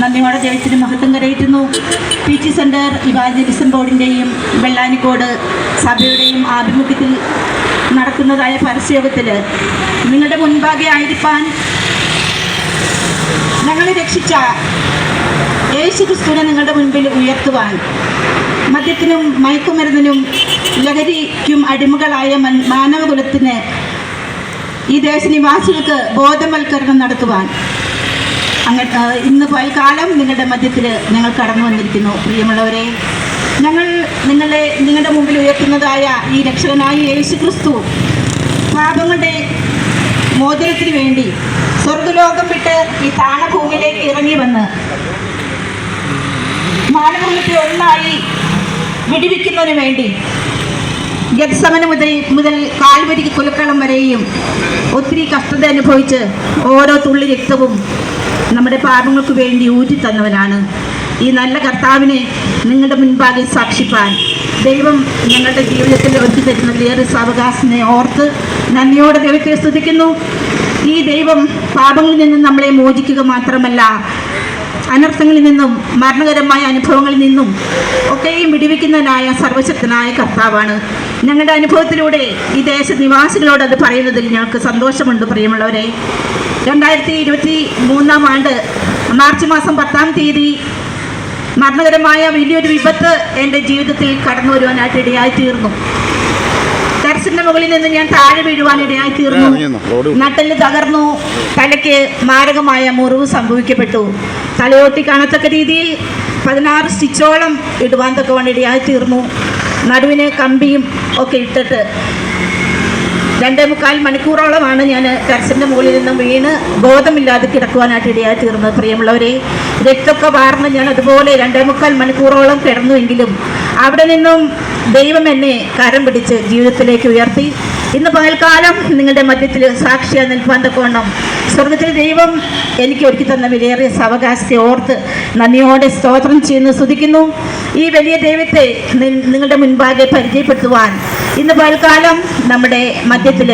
നന്ദിയോടെ ജയിച്ചിന് മഹത്വം കരയറ്റുന്നു. പി ടി സെന്റർ ഇവാഞ്ചലിസം ബോർഡിന്റെയും വെള്ളാനിക്കോട് സഭയുടെയും ആഭിമുഖ്യത്തിൽ നടക്കുന്നതായ പരസ്യയോഗത്തിൽ നിങ്ങളുടെ മുൻപാകെ ആയിരിക്കാൻ ഞങ്ങളെ രക്ഷിച്ച യേശു ക്രിസ്തുവിനെ നിങ്ങളുടെ മുൻപിൽ ഉയർത്തുവാൻ മദ്യത്തിനും മയക്കുമരുന്നിനും ലഹരിക്കും അടിമകളായ മാനവകുലത്തിന് ഈ ദേശനിവാസികൾക്ക് ബോധവൽക്കരണം നടത്തുവാൻ അങ്ങ ഇന്ന് പൽക്കാലം നിങ്ങളുടെ മധ്യത്തിൽ ഞങ്ങൾ കടന്നു വന്നിരിക്കുന്നു. പ്രിയമുള്ളവരെ ഞങ്ങൾ നിങ്ങളെ നിങ്ങളുടെ മുമ്പിൽ ഉയർത്തുന്നതായ ഈ രക്ഷകനായ യേശു ക്രിസ്തു പാപങ്ങളുടെ മോചനത്തിന് വേണ്ടി സ്വർഗലോകം വിട്ട് ഈ താണഭൂമിയിലേക്ക് ഇറങ്ങി വന്ന് മാനഭൂമിക്ക് ഒന്നായി വിടിവിക്കുന്നതിന് വേണ്ടി ഗത്സമന മുതൽ മുതൽ കാൽവരി കുലക്കളം വരെയും ഒത്തിരി കഷ്ടത അനുഭവിച്ച് ഓരോ തുള്ളി രക്തവും നമ്മുടെ പാപങ്ങൾക്ക് വേണ്ടി ഊറ്റി തന്നവനാണ്. ഈ നല്ല കർത്താവിനെ നിങ്ങളുടെ മുൻപാകെ സാക്ഷിപ്പാൻ ദൈവം ഞങ്ങളുടെ ജീവിതത്തിൽ ഒരുക്കി തരുന്ന വേറെ സാവകാശനെ ഓർത്ത് നന്ദിയോടെ ദൈവത്തെ സ്തുതിക്കുന്നു. ഈ ദൈവം പാപങ്ങളിൽ നിന്നും നമ്മളെ മോചിക്കുക മാത്രമല്ല അനർത്ഥങ്ങളിൽ നിന്നും മരണകരമായ അനുഭവങ്ങളിൽ നിന്നും ഒക്കെയും വിടിവിക്കുന്നതിനായ സർവശക്തനായ കർത്താവാണ്. ഞങ്ങളുടെ അനുഭവത്തിലൂടെ ഈ ദേശനിവാസികളോട് അത് പറയുന്നതിൽ ഞങ്ങൾക്ക് സന്തോഷമുണ്ട് പ്രിയമുള്ളവരെ. രണ്ടായിരത്തി ഇരുപത്തി മൂന്നാം ആണ്ട് മാർച്ച് മാസം പത്താം തീയതി മരണകരമായ വലിയൊരു വിപത്ത് എന്റെ ജീവിതത്തിൽ കടന്നു വരുവാനായിട്ട് ഇടയായി തീർന്നു. ടെറസിന്റെ മുകളിൽ നിന്ന് ഞാൻ താഴെ വീഴുവാൻ ഇടയായി തീർന്നു. നട്ടൽ തകർന്നു. തലയ്ക്ക് മാരകമായ മുറിവ് സംഭവിക്കപ്പെട്ടു. തലയോട്ടി കാണത്തക്ക രീതിയിൽ പതിനാറ് സ്റ്റിച്ചോളം ഇടുവാൻ തക്കവണ്ണം ഇടയായി തീർന്നു. നടുവിന് കമ്പിയും ഒക്കെ ഇട്ടിട്ട് രണ്ടേ മുക്കാൽ മണിക്കൂറോളമാണ് ഞാൻ ടെറസിന്റെ മുകളിൽ നിന്നും വീണ് ബോധമില്ലാതെ കിടക്കുവാനായിട്ട് ഇടയായി തീർന്നത്. പ്രിയമുള്ളവരെ രക്തമൊക്കെ വാർന്ന് ഞാൻ അതുപോലെ രണ്ടേ മുക്കാൽ മണിക്കൂറോളം കിടന്നുവെങ്കിലും അവിടെ നിന്നും ദൈവം എന്നെ കരം പിടിച്ച് ജീവിതത്തിലേക്ക് ഉയർത്തി. ഇന്ന് പകൽക്കാലം നിങ്ങളുടെ മധ്യത്തിൽ സാക്ഷിയാ നിൽപ്പാൻ തക്കവണ്ണം സ്വർഗത്തിൽ ദൈവം എനിക്ക് ഒരുക്കി തന്ന വിലയേറിയ സാവകാശത്തെ ഓർത്ത് നന്ദിയോടെ സ്തോത്രം ചെയ്യുന്നു സ്തുതിക്കുന്നു. ഈ വലിയ ദൈവത്തെ നിങ്ങളുടെ മുൻപാകെ പരിചയപ്പെടുത്തുവാൻ ഇന്ന് പൽക്കാലം നമ്മുടെ മധ്യത്തിൽ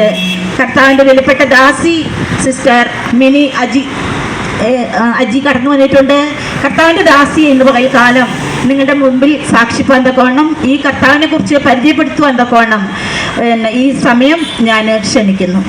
കർത്താവിന്റെ വിലപ്പെട്ട ദാസി സിസ്റ്റർ മിനി അജി അജി കടന്നു വന്നിട്ടുണ്ട്. കർത്താവിന്റെ ദാസി എന്ന് പകൽക്കാലം നിങ്ങളുടെ മുമ്പിൽ സാക്ഷിപ്പാൻ തക്കോണം ഈ കർത്താവിനെ കുറിച്ച് പരിചയപ്പെടുത്തുവാൻ തക്കോണം ഈ സമയം ഞാൻ ക്ഷണിക്കുന്നു.